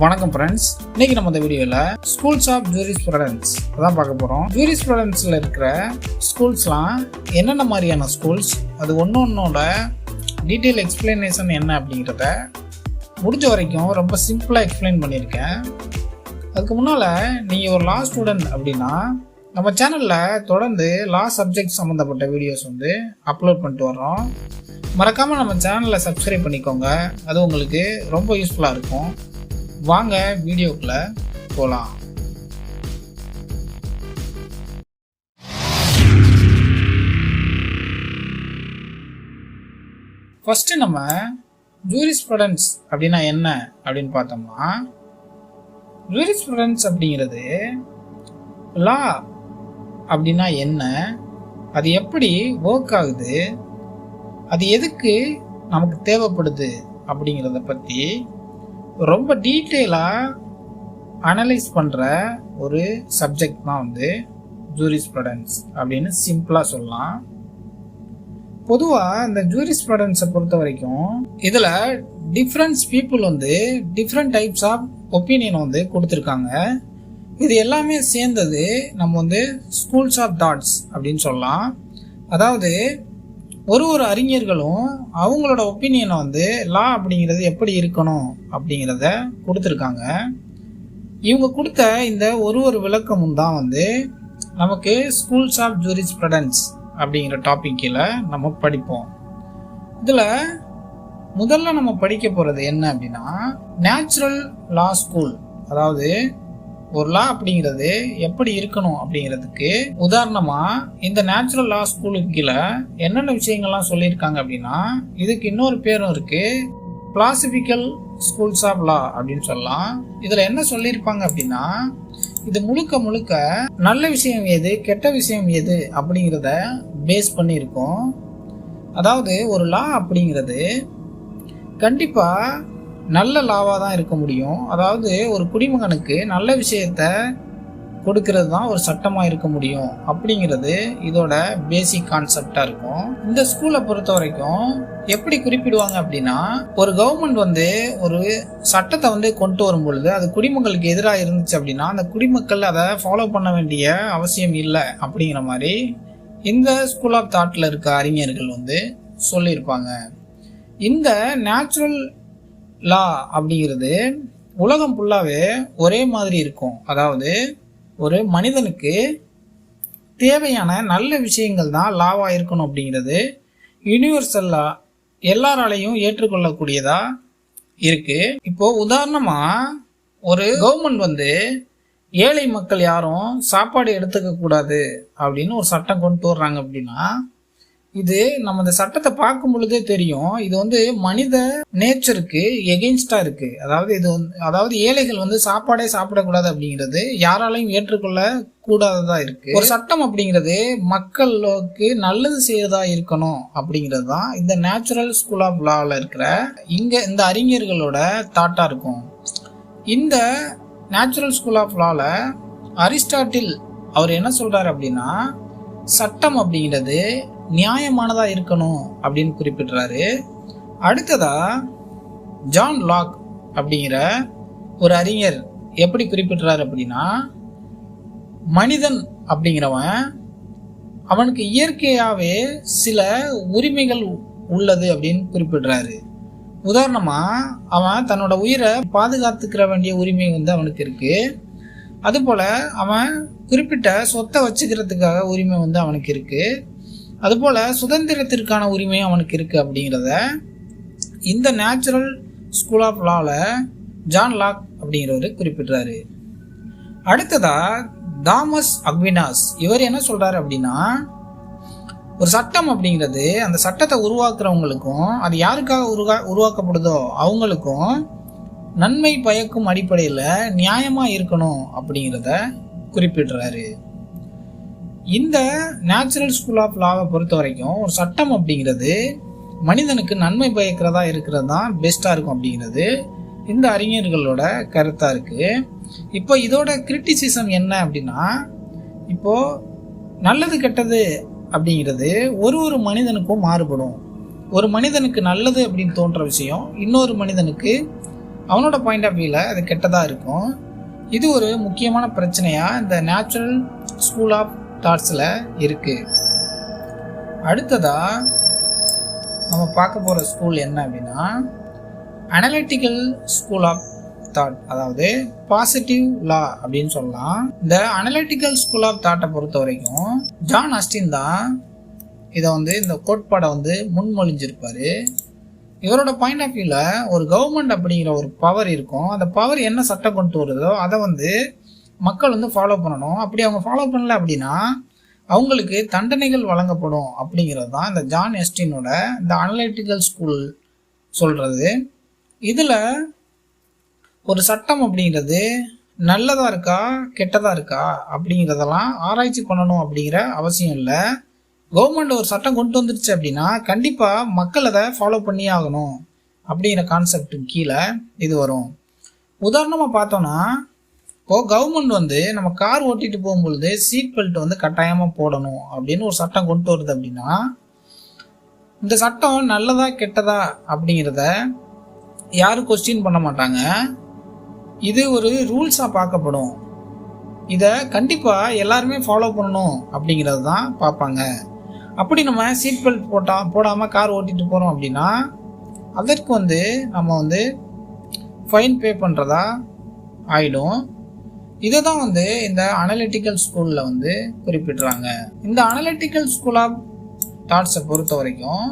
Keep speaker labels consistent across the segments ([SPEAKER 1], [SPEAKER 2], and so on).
[SPEAKER 1] வணக்கம் ஃப்ரெண்ட்ஸ் இன்னைக்கு நம்ம இந்த வீடியோவில் ஸ்கூல்ஸ் ஆஃப் ஜூரிஸ்ப்ரூடன்ஸ் அதான் பார்க்க போகிறோம் ஜூரிஸ்ப்ரூடன்ஸில் இருக்கிற ஸ்கூல்ஸ்லாம் என்னென்ன மாதிரியான ஸ்கூல்ஸ் அது ஒன்று ஒன்றோட டீட்டெயில் எக்ஸ்பிளனேஷன் என்ன அப்படிங்கிறத முடிஞ்ச வரைக்கும் ரொம்ப சிம்பிளாக எக்ஸ்பிளைன் பண்ணியிருக்கேன். அதுக்கு முன்னால் நீங்கள் ஒரு லா ஸ்டூடெண்ட் அப்படின்னா நம்ம சேனலில் தொடர்ந்து லா சப்ஜெக்ட் சம்மந்தப்பட்ட வீடியோஸ் வந்து அப்லோட் பண்ணிட்டு வர்றோம். மறக்காமல் நம்ம சேனலில் சப்ஸ்கிரைப் பண்ணிக்கோங்க. அது உங்களுக்கு ரொம்ப யூஸ்ஃபுல்லாக இருக்கும். வாங்க வீடியோக்குள்ளே போகலாம் ஃபஸ்ட்டு நம்ம ஜூரிஸ்ப்ரூடன்ஸ் அப்படின்னா என்ன அப்படின்னு பார்த்தோம்னா ஜூரிஸ்ப்ரூடன்ஸ் அப்படிங்கிறது லா அப்படின்னா என்ன அது எப்படி ஒர்க் ஆகுது அது எதுக்கு நமக்கு தேவைப்படுது அப்படிங்கிறத பற்றி ரொம்ப டீட்டெயிலாக அனலைஸ் பண்ணுற ஒரு சப்ஜெக்ட் தான் வந்து ஜூரிஸ்ப்ரூடன்ஸ் அப்படின்னு சிம்பிளாக சொல்லலாம். பொதுவாக இந்த ஜூரிஸ்ப்ரூடன்ஸை பொறுத்த வரைக்கும் இதில் டிஃப்ரெண்ட்ஸ் பீப்புள் வந்து டிஃப்ரெண்ட் டைப்ஸ் ஆஃப் ஒப்பீனியன் வந்து கொடுத்துருக்காங்க. இது எல்லாமே சேர்ந்தது நம்ம வந்து ஸ்கூல்ஸ் ஆஃப் தாட்ஸ் அப்படின்னு சொல்லலாம். அதாவது ஒரு ஒரு அறிஞர்களும் அவங்களோட ஒப்பீனியனை வந்து லா அப்படிங்கிறது எப்படி இருக்கணும் அப்படிங்கிறத கொடுத்துருக்காங்க. இவங்க கொடுத்த இந்த ஒரு ஒரு விளக்கமும் தான் வந்து நமக்கு ஸ்கூல்ஸ் ஆஃப் ஜூரிஸ்ப்ரடன்ஸ் அப்படிங்கிற டாபிக் கீழே நம்ம படிப்போம். இதில் முதல்ல நம்ம படிக்க போகிறது என்ன அப்படின்னா நேச்சுரல் லா ஸ்கூல் அதாவது ஒரு லா அப்படிங்கிறது எப்படி இருக்கணும் அப்படிங்கிறதுக்கு உதாரணமா இந்த நேச்சுரல் லா ஸ்கூலுக்கு கீழே என்னென்ன விஷயங்கள்லாம் சொல்லியிருக்காங்க அப்படின்னா இதுக்கு இன்னொரு பேரும் இருக்கு கிளாசிபிக்கல் ஸ்கூல்ஸ் ஆஃப் லா அப்படின்னு சொல்லலாம். இதுல என்ன சொல்லியிருப்பாங்க அப்படின்னா இது முழுக்க முழுக்க நல்ல விஷயம் எது கெட்ட விஷயம் எது அப்படிங்கிறத பேஸ் பண்ணியிருக்கோம். அதாவது ஒரு லா அப்படிங்கிறது கண்டிப்பாக நல்ல லாவாக தான் இருக்க முடியும். அதாவது ஒரு குடிமகனுக்கு நல்ல விஷயத்த கொடுக்கறது தான் ஒரு சட்டமாக இருக்க முடியும். அப்படிங்கிறது இதோட பேசிக் கான்செப்டாக இருக்கும். இந்த ஸ்கூலை பொறுத்த வரைக்கும் எப்படி குறிப்பிடுவாங்க அப்படின்னா ஒரு கவர்மெண்ட் வந்து ஒரு சட்டத்தை வந்து கொண்டு வரும் பொழுது அது குடிமக்களுக்கு எதிராக இருந்துச்சு அப்படின்னா அந்த குடிமக்கள் அதை ஃபாலோ பண்ண வேண்டிய அவசியம் இல்லை அப்படிங்கிற மாதிரி இந்த ஸ்கூல் ஆஃப் தாட்டில் இருக்க அறிஞர்கள் வந்து சொல்லியிருப்பாங்க. இந்த நேச்சுரல் லா அப்படிங்கிறது உலகம் ஃபுல்லாகவே ஒரே மாதிரி இருக்கும். அதாவது ஒரு மனிதனுக்கு தேவையான நல்ல விஷயங்கள் தான் லாவாக இருக்கணும் அப்படிங்கிறது யூனிவர்சல் லா எல்லாராலையும் ஏற்றுக்கொள்ளக்கூடியதா இருக்கு. இப்போ உதாரணமா ஒரு கவர்மெண்ட் வந்து ஏழை மக்கள் யாரும் சாப்பாடு எடுத்துக்க கூடாது அப்படின்னு ஒரு சட்டம் கொண்டு வர்றாங்க அப்படின்னா இது நம்ம இந்த சட்டத்தை பார்க்கும் பொழுதே தெரியும். இது வந்து மனித நேச்சருக்கு எகெயின்ஸ்டா இருக்கு. அதாவது இது வந்து அதாவது ஏழைகள் வந்து சாப்பாடே சாப்பிடக்கூடாது அப்படிங்கிறது யாராலையும் ஏற்றுக்கொள்ள கூடாததா இருக்கு. ஒரு சட்டம் அப்படிங்கிறது மக்களுக்கு நல்லது செய்யறதா இருக்கணும் அப்படிங்கிறது தான் இந்த நேச்சுரல் ஸ்கூல் ஆஃப் லாவில் இருக்கிற இங்க இந்த அறிஞர்களோட தாட்டா இருக்கும். இந்த நேச்சுரல் ஸ்கூல் ஆஃப் லால அரிஸ்டாட்டில் அவர் என்ன சொல்றாரு அப்படின்னா சட்டம் அப்படிங்கிறது நியாயமானதாக இருக்கணும் அப்படின்னு குறிப்பிடுறாரு. அடுத்ததா ஜான் லாக் அப்படிங்கிற ஒரு அறிஞர் எப்படி குறிப்பிடுறாரு அப்படின்னா மனிதன் அப்படிங்கிறவன் அவனுக்கு இயற்கையாகவே சில உரிமைகள் உள்ளது அப்படின்னு குறிப்பிடுறாரு. உதாரணமாக அவன் தன்னோட உயிரை பாதுகாத்துக்கிற வேண்டிய உரிமை வந்து அவனுக்கு இருக்குது அதுபோல் அவன் குறிப்பிட்ட சொத்தை வச்சுக்கிறதுக்காக உரிமை வந்து அவனுக்கு இருக்குது அதுபோல் சுதந்திரத்திற்கான உரிமை அவனுக்கு இருக்குது அப்படிங்கிறத இந்த நேச்சுரல் ஸ்கூல் ஆஃப் லாவில் ஜான் லாக் அப்படிங்கிறவர் குறிப்பிடுறாரு. அடுத்ததா தாமஸ் அக்வினாஸ். இவர் என்ன சொல்கிறாரு அப்படின்னா ஒரு சட்டம் அப்படிங்கிறது அந்த சட்டத்தை உருவாக்குறவங்களுக்கும் அது யாருக்காக உருவா உருவாக்கப்படுதோ அவங்களுக்கும் நன்மை பயக்கும் அடிப்படையில் நியாயமாக இருக்கணும் அப்படிங்கிறத குறிப்பிடுறாரு. இந்த நேச்சுரல் ஸ்கூல் ஆஃப் லாவை பொறுத்த வரைக்கும் ஒரு சட்டம் அப்படிங்கிறது மனிதனுக்கு நன்மை பயக்கிறதா இருக்கிறது தான் பெஸ்ட்டாக இருக்கும் அப்படிங்கிறது இந்த அறிஞர்களோட கருத்தாக இருக்குது இப்போ இதோட கிரிட்டிசிசம் என்ன அப்படின்னா இப்போது நல்லது கெட்டது அப்படிங்கிறது ஒரு ஒரு மனிதனுக்கும் மாறுபடும். ஒரு மனிதனுக்கு நல்லது அப்படின்னு தோன்ற விஷயம் இன்னொரு மனிதனுக்கு அவனோட பாயிண்ட் ஆஃப் வியூவில் அது கெட்டதாக இருக்கும். இது ஒரு முக்கியமான பிரச்சனையாக இந்த நேச்சுரல் ஸ்கூல் ஆஃப் தாட்ஸில் இருக்குது அடுத்ததாக நம்ம பார்க்க போகிற ஸ்கூல் என்ன அப்படின்னா அனலிட்டிக்கல் ஸ்கூல் ஆஃப் தாட் அதாவது பாசிட்டிவ் லா அப்படின்னு சொல்லலாம். இந்த அனலிட்டிக்கல் ஸ்கூல் ஆஃப் தாட்டை பொறுத்த வரைக்கும் ஜான் அஸ்டின் தான் இதை வந்து இந்த கோட்பாடை வந்து முன்மொழிஞ்சிருப்பார். இவரோட பாயிண்ட் ஆஃப் வியூவில் ஒரு கவர்மெண்ட் அப்படிங்கிற ஒரு பவர் இருக்கும். அந்த பவர் என்ன சட்டம் கொண்டு வருதோ அதை வந்து மக்கள் வந்து ஃபாலோ பண்ணணும். அப்படி அவங்க ஃபாலோ பண்ணல அப்படின்னா அவங்களுக்கு தண்டனைகள் வழங்கப்படும் அப்படிங்கிறது தான் இந்த ஜான் எஸ்டினோட இந்த அனலிட்டிக்கல் ஸ்கூல் சொல்கிறது இதில் ஒரு சட்டம் அப்படிங்கிறது நல்லதாக இருக்கா கெட்டதாக இருக்கா அப்படிங்கிறதெல்லாம் ஆராய்ச்சி பண்ணணும் அப்படிங்கிற அவசியம் இல்லை. கவர்மெண்ட் ஒரு சட்டம் கொண்டு வந்துருச்சு அப்படின்னா கண்டிப்பாக மக்கள் அதை ஃபாலோ பண்ணியே ஆகணும் அப்படிங்கிற கான்செப்ட் கீழே இது வரும். உதாரணமாக பார்த்தோன்னா இப்போது கவர்மெண்ட் வந்து நம்ம கார் ஓட்டிட்டு போகும்பொழுது சீட் பெல்ட் வந்து கட்டாயமாக போடணும் அப்படின்னு ஒரு சட்டம் கொண்டு வருது அப்படின்னா இந்த சட்டம் நல்லதா கெட்டதா அப்படிங்கிறத யாரும் கொஸ்டின் பண்ண மாட்டாங்க. இது ஒரு ரூல்ஸாக பார்க்கப்படும். இதை கண்டிப்பாக எல்லாருமே ஃபாலோ பண்ணணும் அப்படிங்கிறது தான் பார்ப்பாங்க. அப்படி நம்ம சீட் பெல்ட் போட்டா போடாமல் கார் ஓட்டிகிட்டு போகிறோம் அப்படின்னா அதற்கு வந்து நம்ம வந்து ஃபைன் பே பண்ணுறதா ஆயிடும். இதை தான் வந்து இந்த அனலிட்டிக்கல் ஸ்கூலில் வந்து குறிப்பிடுறாங்க. இந்த அனலிட்டிக்கல் ஸ்கூல் ஆஃப் தாட்ஸை பொறுத்த வரைக்கும்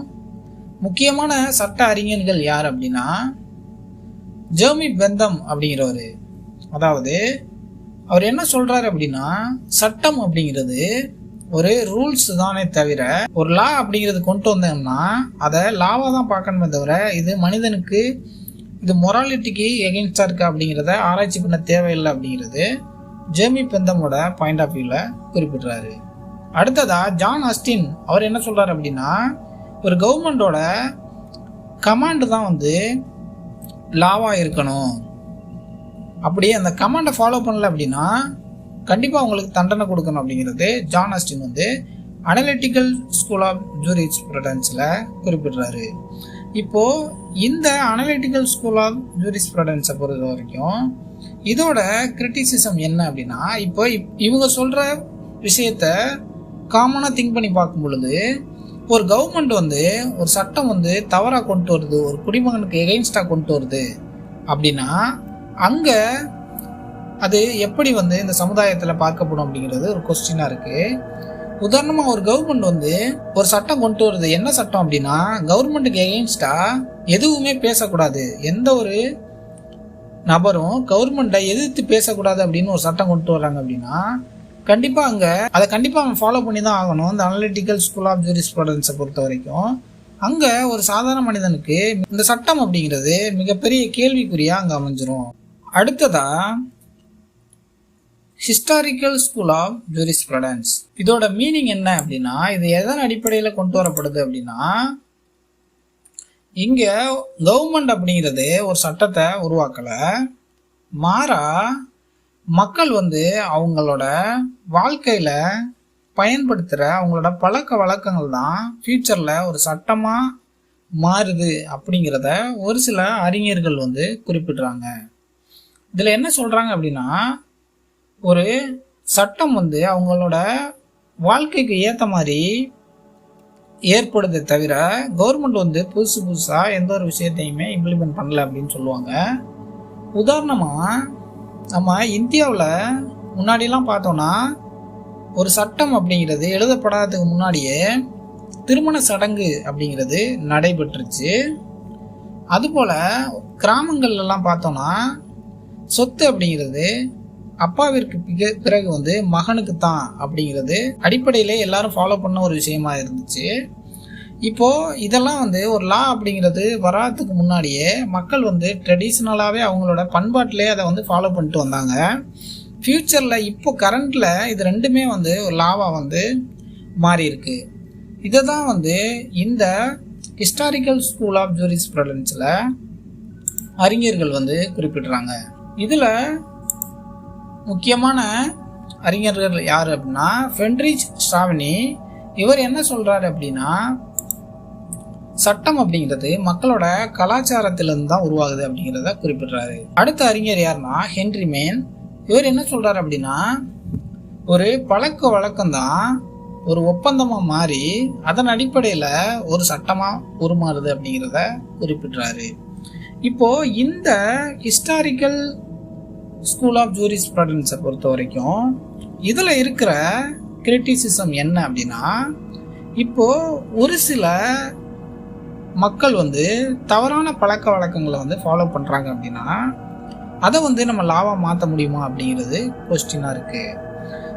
[SPEAKER 1] முக்கியமான சட்ட அறிஞர்கள் யார் அப்படின்னா ஜெர்மி பெந்தம் அப்படிங்கிறவர். அதாவது அவர் என்ன சொல்றாரு அப்படின்னா சட்டம் அப்படிங்கிறது ஒரு ரூல்ஸ் தானே தவிர ஒரு லா அப்படிங்கிறது கொண்டு வந்தோம்னா அதை லாவாக தான் பார்க்கணுமே தவிர இது மனிதனுக்கு இது மொராலிட்டிக்கு எகெயின்ஸ்டாக இருக்கா அப்படிங்கிறத ஆராய்ச்சி பண்ண தேவையில்லை அப்படிங்கிறது ஜேமி பெந்தமோட பாயிண்ட் ஆஃப் வியூவில் குறிப்பிடுறாரு. அடுத்ததா ஜான் அஸ்டின் அவர் என்ன சொல்கிறார் அப்படின்னா ஒரு கவர்மெண்டோட கமாண்டு தான் வந்து லாவாக இருக்கணும். அப்படியே அந்த கமாண்டை ஃபாலோ பண்ணல அப்படின்னா கண்டிப்பாக அவங்களுக்கு தண்டனை கொடுக்கணும் அப்படிங்கிறது ஜான் அஸ்டின் வந்து அனலிட்டிக்கல் ஸ்கூல் ஆஃப் ஜூரிஸ் ப்ரொடன்ஸில் குறிப்பிடுறாரு. இப்போது இந்த அனலிட்டிக்கல் ஸ்கூல் ஆஃப் ஜூரிஸ்ப்ரூடன்ஸை பொறுத்த வரைக்கும் இதோட கிரிட்டிசிசம் என்ன அப்படின்னா இப்போ இப்- இவங்க சொல்கிற விஷயத்த காமனாக திங்க் பண்ணி பார்க்கும் பொழுது ஒரு கவர்மெண்ட் வந்து ஒரு சட்டம் வந்து தவறாக கொண்டு வருது ஒரு குடிமகனுக்கு எகெயின்ஸ்டாக கொண்டு வருது அப்படின்னா அங்கே அது எப்படி வந்து இந்த சமுதாயத்தில் பார்க்கப்படும் அப்படிங்கிறது ஒரு கொஸ்டினாக இருக்குது உதாரணமாக ஒரு கவர்மெண்ட் வந்து ஒரு சட்டம் கொண்டு வருது. என்ன சட்டம் அப்படின்னா கவர்மெண்ட்டுக்கு எகெயின்ஸ்டா எதுவுமே பேசக்கூடாது. எந்த ஒரு நபரும் கவர்மெண்ட்டை எதிர்த்து பேசக்கூடாது அப்படின்னு ஒரு சட்டம் கொண்டு வர்றாங்க அப்படின்னா கண்டிப்பாக அங்கே அதை கண்டிப்பாக அவன் ஃபாலோ பண்ணி தான் ஆகணும். இந்த அனலிட்டிக்கல் ஸ்கூல் ஆஃப் ஜூரிஸ்ப்ரூடன்ஸை பொறுத்த வரைக்கும். அங்கே ஒரு சாதாரண மனிதனுக்கு இந்த சட்டம் அப்படிங்கிறது மிகப்பெரிய கேள்விக்குறியாக அங்கே அமைஞ்சிரும். அடுத்ததாக ஹிஸ்டாரிக்கல் ஸ்கூல் ஆஃப் ஜூரிஸ்பிரடன்ஸ் இதோட மீனிங் என்ன அப்படின்னா இது எதன் அடிப்படையில் கொண்டு வரப்படுது அப்படின்னா இங்கே கவர்மெண்ட் அப்படிங்கிறது ஒரு சட்டத்தை உருவாக்கலை. மாறா மக்கள் வந்து அவங்களோட வாழ்க்கையில் பயன்படுத்துகிற அவங்களோட பழக்க வழக்கங்கள் தான் ஃப்யூச்சரில் ஒரு சட்டமாக மாறுது அப்படிங்கிறத ஒரு சில அறிஞர்கள் வந்து குறிப்பிடுறாங்க. இதில் என்ன சொல்கிறாங்க அப்படின்னா ஒரு சட்டம் வந்து அவங்களோட வாழ்க்கைக்கு ஏற்ற மாதிரி ஏற்படுதே தவிர கவர்மெண்ட் வந்து புதுசு புதுசாக எந்த ஒரு விஷயத்தையுமே இம்ப்ளிமெண்ட் பண்ணல அப்படின்னு சொல்லுவாங்க. உதாரணமாக நம்ம இந்தியாவில் முன்னாடிலாம் பார்த்தோன்னா ஒரு சட்டம் அப்படிங்கிறது எழுதப்படாததுக்கு முன்னாடியே திருமண சடங்கு அப்படிங்கிறது நடைபெற்றுச்சு. அதுபோல் கிராமங்கள்லாம் பார்த்தோன்னா சொத்து அப்படிங்கிறது அப்பாவிற்கு பிறகு வந்து மகனுக்கு தான் அப்படிங்கிறது அடிப்படையிலே எல்லாரும் ஃபாலோ பண்ண ஒரு விஷயமா இருந்துச்சு. இப்போ இதெல்லாம் வந்து ஒரு லா அப்படிங்கிறது வராதுக்கு முன்னாடியே மக்கள் வந்து ட்ரெடிஷ்னலாகவே அவங்களோட பண்பாட்டிலே அதை வந்து ஃபாலோ பண்ணிட்டு வந்தாங்க. ஃப்யூச்சரில் இப்போ கரண்ட்டில் இது ரெண்டுமே வந்து ஒரு லாவாக வந்து மாறி இருக்கு இதை தான் வந்து இந்த ஹிஸ்டாரிக்கல் ஸ்கூல் ஆஃப் ஜூரிஸ் ப்ரடன்ஸில் அறிஞர்கள் வந்து குறிப்பிடுறாங்க. இதில் முக்கியமான அறிஞர்கள் யார் அப்படின்னா ஃபென்ரிச் ஸ்டாவினி இவர் என்ன சொல்கிறாரு அப்படின்னா சட்டம் அப்படிங்கிறது மக்களோட கலாச்சாரத்திலிருந்து தான் உருவாகுது அப்படிங்கிறத குறிப்பிடுறாரு. அடுத்த அறிஞர் யாருன்னா ஹென்ரி மேன் இவர் என்ன சொல்கிறாரு அப்படின்னா ஒரு பழக்க வழக்கம்தான் ஒரு ஒப்பந்தமாக மாறி அதன் அடிப்படையில் ஒரு சட்டமாக உருமாறுது அப்படிங்கிறத குறிப்பிடுறாரு. இப்போ இந்த ஹிஸ்டாரிக்கல் ஸ்கூல் ஆஃப் ஜூரிஸ் ப்ராடன்ஸை பொறுத்த வரைக்கும் இதில் இருக்கிற கிரிட்டிசிசம் என்ன அப்படின்னா இப்போது ஒரு சில மக்கள் வந்து தவறான பழக்க வழக்கங்களை வந்து ஃபாலோ பண்ணுறாங்க அப்படின்னா அதை வந்து நம்ம லாவாக மாற்ற முடியுமா அப்படிங்கிறது கொஸ்டினாக இருக்குது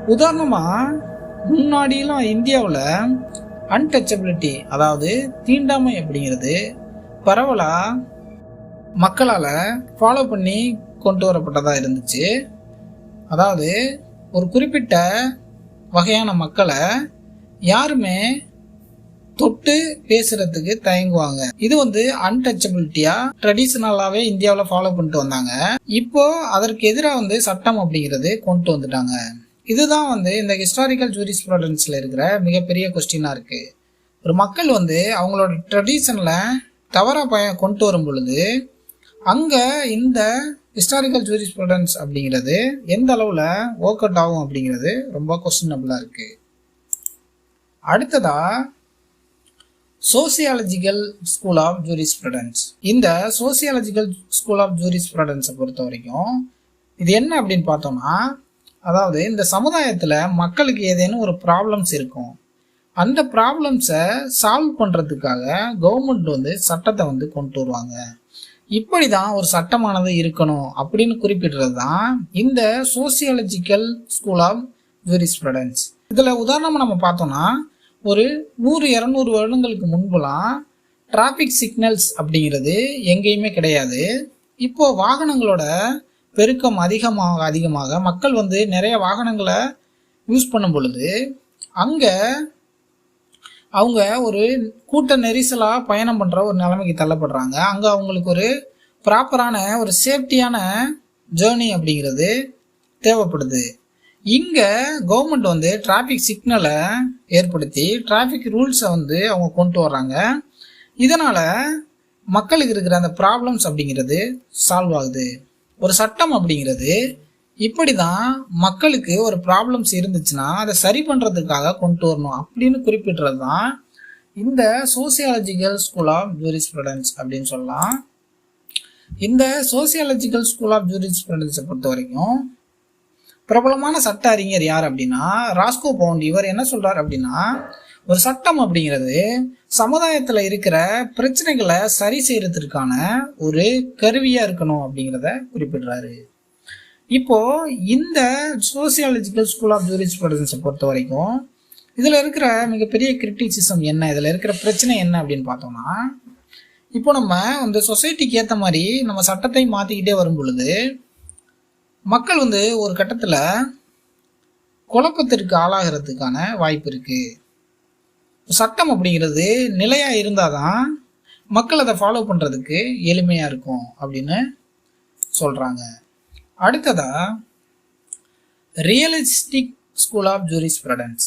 [SPEAKER 1] உதாரணமாக முன்னாடியெலாம் இந்தியாவில் அன்டச்சபிலிட்டி அதாவது தீண்டாமை அப்படிங்கிறது பரவலாக மக்களால் ஃபாலோ பண்ணி கொண்டு வரப்பட்டதாக இருந்துச்சு. அதாவது ஒரு குறிப்பிட்ட வகையான மக்களை யாருமே தொட்டு பேசுறதுக்கு தயங்குவாங்க. இது வந்து அன்டச்சபிலிட்டியா ட்ரெடிஷ்னலாவே இந்தியாவில் ஃபாலோ பண்ணிட்டு வந்தாங்க. இப்போ அதற்கு எதிராக வந்து சட்டம் அப்படிங்கிறது கொண்டு வந்துட்டாங்க. இதுதான் வந்து இந்த ஹிஸ்டாரிக்கல் ஜூரிஸ் ப்ராடன்ஸ்ல இருக்கிற மிகப்பெரிய கொஸ்டினா இருக்கு. ஒரு மக்கள் வந்து அவங்களோட ட்ரெடிஷனில் தவறாக பய கொண்டு வரும் பொழுது அங்கே இந்த ஹிஸ்டாரிக்கல் ஜூரிஸ் ப்ரூடன்ஸ் அப்படிங்கிறது எந்த அளவில் ஒர்க் அவுட் ஆகும் அப்படிங்கிறது ரொம்ப கொஸ்டினபிளாக இருக்குது அடுத்ததா sociological school of jurisprudence இந்த சோசியாலஜிக்கல் ஸ்கூல் ஆஃப் ஜூரிஸ் ப்ரூடன்ஸை பொறுத்த வரைக்கும் இது என்ன அப்படின்னு பார்த்தோம்னா அதாவது இந்த சமுதாயத்தில் மக்களுக்கு ஏதேனும் ஒரு ப்ராப்ளம்ஸ் இருக்கும். அந்த ப்ராப்ளம்ஸை சால்வ் பண்ணுறதுக்காக கவர்மெண்ட் வந்து சட்டத்தை வந்து கொண்டு வருவாங்க. இப்படி தான் ஒரு சட்டமானது இருக்கணும் அப்படின்னு குறிப்பிடுறது தான் இந்த சோசியாலஜிக்கல் ஸ்கூல் ஆஃப் ஜூரிஸ்பிரடன்ஸ் இதில் உதாரணமாக நம்ம பார்த்தோம்னா ஒரு நூறு இரநூறு வருடங்களுக்கு முன்புலாம் டிராஃபிக் சிக்னல்ஸ் அப்படிங்கிறது எங்கேயுமே கிடையாது. இப்போ வாகனங்களோட பெருக்கம் அதிகமாக அதிகமாக மக்கள் வந்து நிறைய வாகனங்களை யூஸ் பண்ணும் பொழுது அங்கே அவங்க ஒரு கூட்ட நெரிசலாக பயணம் பண்ணுற ஒரு நிலைமைக்கு தள்ளப்படுறாங்க. அங்கே அவங்களுக்கு ஒரு ப்ராப்பரான ஒரு சேஃப்டியான ஜேர்னி அப்படிங்கிறது தேவைப்படுது. இங்கே கவர்மெண்ட் வந்து டிராஃபிக் சிக்னலை ஏற்படுத்தி டிராஃபிக் ரூல்ஸை வந்து அவங்க கொண்டு வர்றாங்க. இதனால் மக்களுக்கு இருக்கிற அந்த ப்ராப்ளம்ஸ் அப்படிங்கிறது சால்வ் ஆகுது. ஒரு சட்டம் அப்படிங்கிறது இப்படி தான் மக்களுக்கு ஒரு ப்ராப்ளம்ஸ் இருந்துச்சுன்னா அதை சரி பண்ணுறதுக்காக கொண்டு வரணும் அப்படின்னு குறிப்பிடுறது தான் இந்த சோசியாலஜிக்கல் ஸ்கூல் ஆஃப் ஜூரிஸ்பிரடன்ஸ் அப்படின்னு சொல்லலாம். இந்த சோசியாலஜிக்கல் ஸ்கூல் ஆஃப் ஜூரிஸ்பிரடன்ஸை பொறுத்த வரைக்கும் பிரபலமான சட்ட அறிஞர் யார் அப்படின்னா ராஸ்கோ பவுண்ட். இவர் என்ன சொல்றார் அப்படின்னா ஒரு சட்டம் அப்படிங்கிறது சமுதாயத்தில் இருக்கிற பிரச்சனைகளை சரி செய்யறதுக்கான ஒரு கருவியா இருக்கணும் அப்படிங்கிறத குறிப்பிடுறாரு. இப்போ இந்த சோசியாலஜிக்கல் ஸ்கூல் ஆஃப் ஜூரிஸ்ப்ரூடன்ஸை பொறுத்த வரைக்கும் இதில் இருக்கிற மிகப்பெரிய கிரிட்டிசிசம் என்ன இதில் இருக்கிற பிரச்சனை என்ன அப்படின்னு பார்த்தோம்னா இப்போ நம்ம இந்த சொசைட்டிக்கு ஏற்ற மாதிரி நம்ம சட்டத்தை மாற்றிக்கிட்டே வரும் பொழுது மக்கள் வந்து ஒரு கட்டத்தில் குழப்பத்திற்கு ஆளாகிறதுக்கான வாய்ப்பு இருக்குது சட்டம் அப்படிங்கிறது நிலையாக இருந்தால் தான் மக்கள் அதை ஃபாலோ பண்ணுறதுக்கு எளிமையாக இருக்கும் அப்படின்னு சொல்கிறாங்க அடுத்ததா realistic school of jurisprudence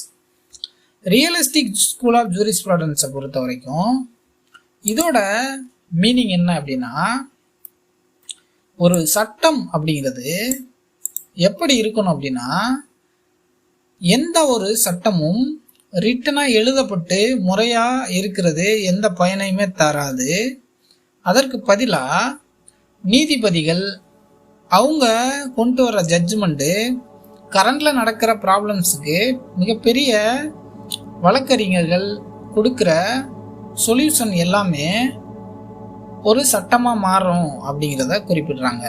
[SPEAKER 1] realistic school of juris ப்ரடன்ஸை பொறுத்த வரைக்கும் இதோட மீனிங் என்ன அப்படின்னா ஒரு சட்டம் அப்படிங்கிறது எப்படி இருக்கணும் அப்படின்னா எந்த ஒரு சட்டமும் ரிட்டனாக எழுதப்பட்டு முறையாக இருக்கிறது எந்த பயனையுமே தராது. அதற்கு பதிலாக நீதிபதிகள் அவங்க கொண்டு வர ஜட்ஜ்மெண்ட்டு கரண்டில் நடக்கிற ப்ராப்ளம்ஸுக்கு மிகப்பெரிய வழக்கறிஞர்கள் கொடுக்குற சொல்யூஷன் எல்லாமே ஒரு சட்டமாக மாறும் அப்படிங்கிறத குறிப்பிடுறாங்க.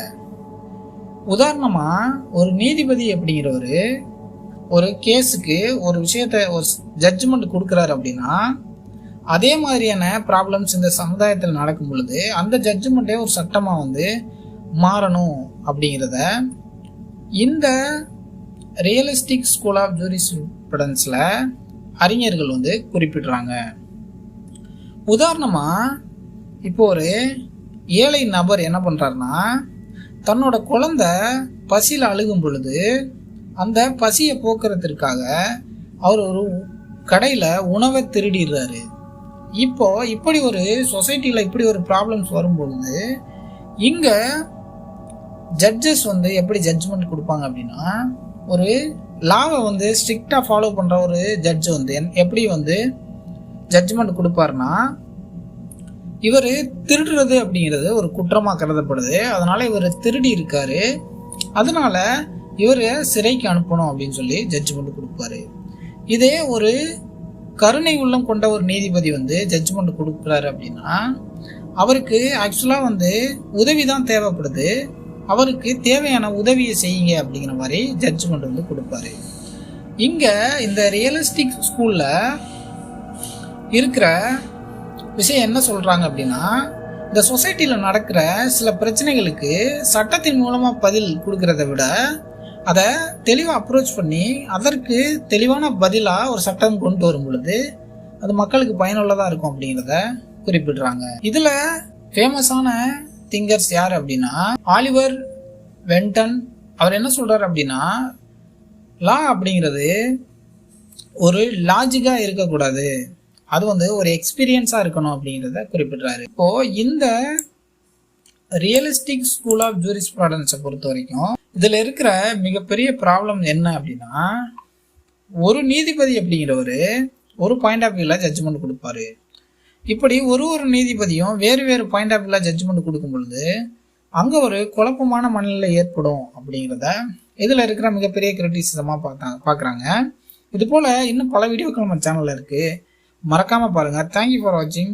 [SPEAKER 1] உதாரணமாக ஒரு நீதிபதி அப்படிங்கிறவர் ஒரு கேஸுக்கு ஒரு விஷயத்த ஒரு ஜட்ஜ்மெண்ட் கொடுக்குறாரு அப்படின்னா அதே மாதிரியான ப்ராப்ளம்ஸ் இந்த சமுதாயத்தில் நடக்கும் பொழுது அந்த ஜட்ஜ்மெண்ட்டே ஒரு சட்டமாக வந்து மாறணும் அப்படிங்கிறத இந்த ரியலிஸ்டிக் ஸ்கூல் ஆஃப் ஜூரிஸ்பிடன்ஸில் அறிஞர்கள் வந்து குறிப்பிடுறாங்க. உதாரணமாக இப்போ ஒரு ஏழை நபர் என்ன பண்ணுறாருனா தன்னோட குழந்த பசியில் அழுகும் பொழுது அந்த பசியை போக்குறதுக்காக அவர் ஒரு கடையில் உணவை திருடிடுறாரு. இப்போ இப்படி ஒரு சொசைட்டியில் இப்படி ஒரு ப்ராப்ளம்ஸ் வரும்பொழுது இங்கே ஜட்ஜஸ் வந்து எப்படி ஜட்ஜ்மெண்ட் கொடுப்பாங்க அப்படின்னா ஒரு லாவை வந்து ஸ்ட்ரிக்டாக ஃபாலோ பண்ணுற ஒரு ஜட்ஜ் வந்து என்- எப்படி வந்து ஜட்ஜ்மெண்ட் கொடுப்பாருன்னா இவர் திருடுறது அப்படிங்கிறது ஒரு குற்றமாக கருதப்படுது. அதனால் இவர் திருடி இருக்காரு. அதனால் இவரை சிறைக்கு அனுப்பணும் அப்படின்னு சொல்லி ஜட்ஜ்மெண்ட் கொடுப்பாரு. இதே ஒரு கருணை உள்ளம் கொண்ட ஒரு நீதிபதி வந்து ஜட்ஜ்மெண்ட் கொடுக்குறாரு அப்படின்னா அவருக்கு ஆக்சுவலாக வந்து உதவி தான் தேவைப்படுது. அவருக்கு தேவையான உதவியை செய்யுங்க அப்படிங்கிற மாதிரி ஜட்ஜ்மெண்ட் வந்து கொடுப்பாரு. இங்கே இந்த ரியலிஸ்டிக் ஸ்கூலில் இருக்கிற விஷயம் என்ன சொல்கிறாங்க அப்படின்னா இந்த சொசைட்டியில் நடக்கிற சில பிரச்சனைகளுக்கு சட்டத்தின் மூலமாக பதில் கொடுக்கறத விட அதை தெளிவாக அப்ரோச் பண்ணி அதற்கு தெளிவான பதிலாக ஒரு சட்டம் கொண்டு வரும் பொழுது அது மக்களுக்கு பயனுள்ளதாக இருக்கும் அப்படிங்கிறத குறிப்பிடுறாங்க. இதில் ஃபேமஸான திங்கர்ஸ் யார் அப்படின்னா ஆலிவர் வென்டன். அவர் என்ன சொல்கிறார் அப்படின்னா லா அப்படிங்கிறது ஒரு லாஜிக்காக இருக்கக்கூடாது. அது வந்து ஒரு எக்ஸ்பீரியன்ஸாக இருக்கணும் அப்படிங்கிறத குறிப்பிடுறாரு. இப்போ இந்த ரியலிஸ்டிக் ஸ்கூல் ஆஃப் ஜூரிஸ்ப்ராடன்ஸை பொறுத்த வரைக்கும் இதில் இருக்கிற மிகப்பெரிய ப்ராப்ளம் என்ன அப்படின்னா ஒரு நீதிபதி அப்படிங்கிறவர் ஒரு பாயிண்ட் ஆஃப் வியூவில் ஜட்ஜ்மெண்ட் கொடுப்பாரு. இப்படி ஒரு ஒரு நீதிபதியும் வேறு வேறு பாயிண்ட் ஆஃப் வியூவில் ஜட்ஜ்மெண்ட் கொடுக்கும் பொழுது அங்கே ஒரு குழப்பமான மனநிலை ஏற்படும் அப்படிங்கிறத இதில் இருக்கிற மிகப்பெரிய கிரிட்டிசிசமாக பார்த்தாங்க பார்க்குறாங்க. இது போல் இன்னும் பல வீடியோக்கள் நம்ம சேனலில் இருக்குது மறக்காமல் பாருங்கள் தேங்க்யூ ஃபார் வாட்சிங்